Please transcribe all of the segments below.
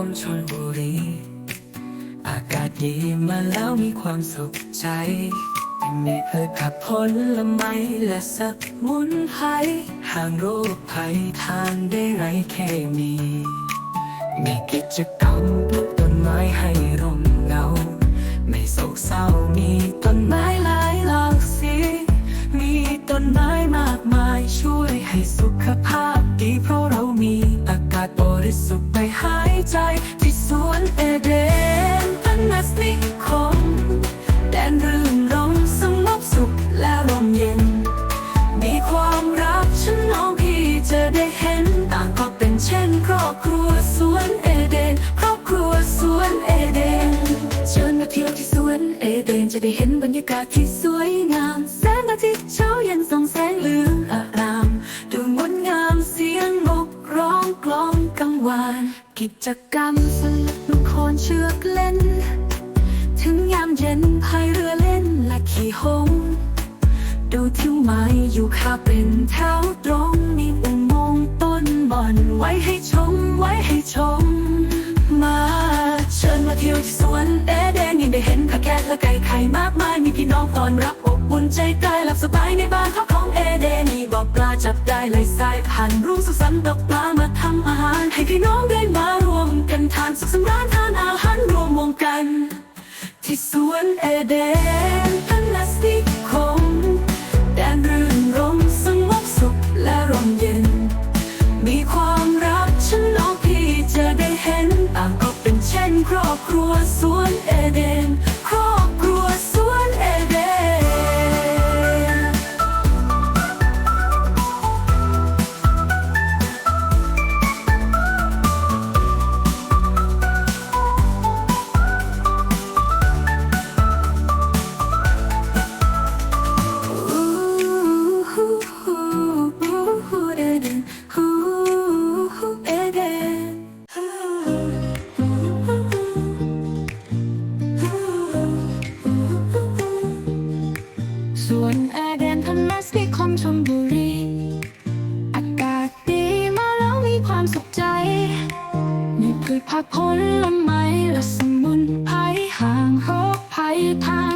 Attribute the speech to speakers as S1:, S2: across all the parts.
S1: คนชนบุรี อากาศดีมาแล้วมีความสุขใจ ไม่เคยขับผลไม้และสักมุนไพรห่างโรคภัยทานได้ไรแค่มี มีกิจกรรมปลูกต้นไม้ให้ร่มเงา ไม่โศกเศร้ามีต้นไม้หลายหลากสีมีต้นไม้มากมายช่วยให้สุขภาพดีเพราะเรามีอากาศบริสุทธิ์ ใจที่สวนเอเดนพนัสนิคมแดนรื่นรมสงบสุขและลมเย็น มีความรักฉันน้องพี่จะได้เห็น ต่างก็เป็นเช่นครอบครัวสวนเอเดน ครอบครัวสวนเอเดน เชิญมาเที่ยวที่สวนเอเดนจะได้เห็นบรรยากาศที่สวยงาม กิจกรรมสนุกโคนเชือกเล่น ถึงยามเย็นพายเรือเล่นและขี่หงส์ดูทิวไม้อยู่คาเป็นแถวตรงมีอุโมงค์ต้นบอนไว้ให้ชมไว้ให้ชม มาเชิญมาเที่ยวที่สวนเอเดนยังได้เห็นข้าแกะและไก่ไข่มากมายมีพี่น้องตอนรับ ใจกายหลับสบายในบ้านพักของเอเดนีบ่อปลาจับได้เลยสายพันธุ์รุ่งสุขสันต์ดอกปลามาทำอาหาร ให้พี่น้องได้มารวมกันทานสุขสำราญทานอาหารรวมวงกัน ที่สวนเอเดนพลาสติกคมแดนรื่นรมสงบสุขและร่มเย็น มีความรักฉันน้องพี่จะได้เห็นต่างก็เป็นเช่นครอบครัวสวนเอเดน ส่วนแอร์แดนธรรมสที่คมชมบุรี อากาศดีมาแล้วมีความสุขใจ มีพืชผักผลไม้และสมุนไพรห่างโรคภัยทาง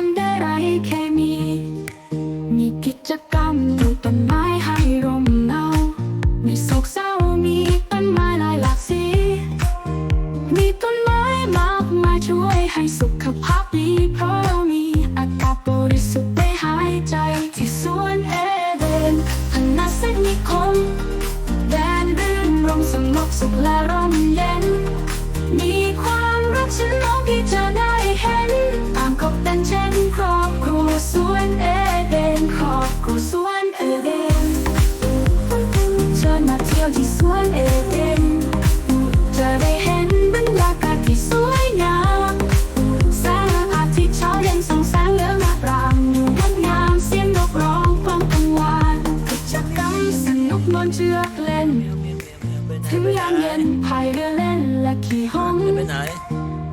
S1: ถึงยามเย็นพายเรือเล่นและขี่หงส์
S2: ไปไหน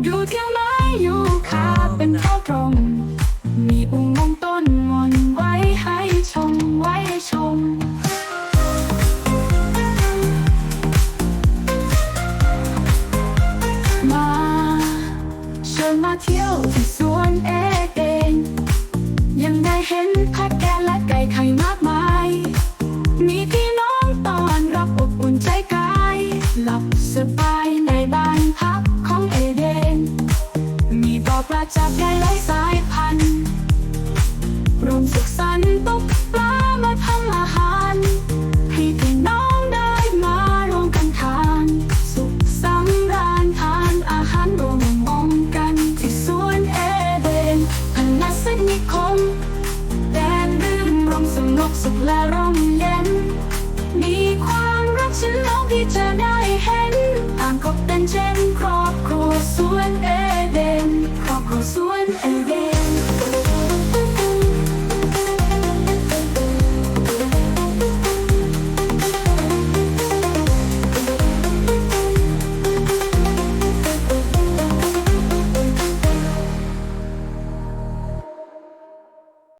S1: ดูเที่ยวไม้อยู่คาเป็นเท่าตรง มีอุโมงค์ต้นมอนไว้ให้ชมไว้ให้ชมมาเชิญมาเที่ยวที่สวนเอเดนยังได้เห็น จากได้หลายสายพันธุ์รวมสุขสันต์ตกปลามาทำอาหารให้พี่น้องได้มารวมกันทาน สุขสันต์รานทานอาหารรวมมองกันที่สวนเอเดนพนัสนิคมแดนรื่นรมสงบสุขและร่มเย็น มีความรักฉันน้องที่จะได้เห็นางก็เป็นเช่นครอบครัวสวนเอเดนครอบครัวส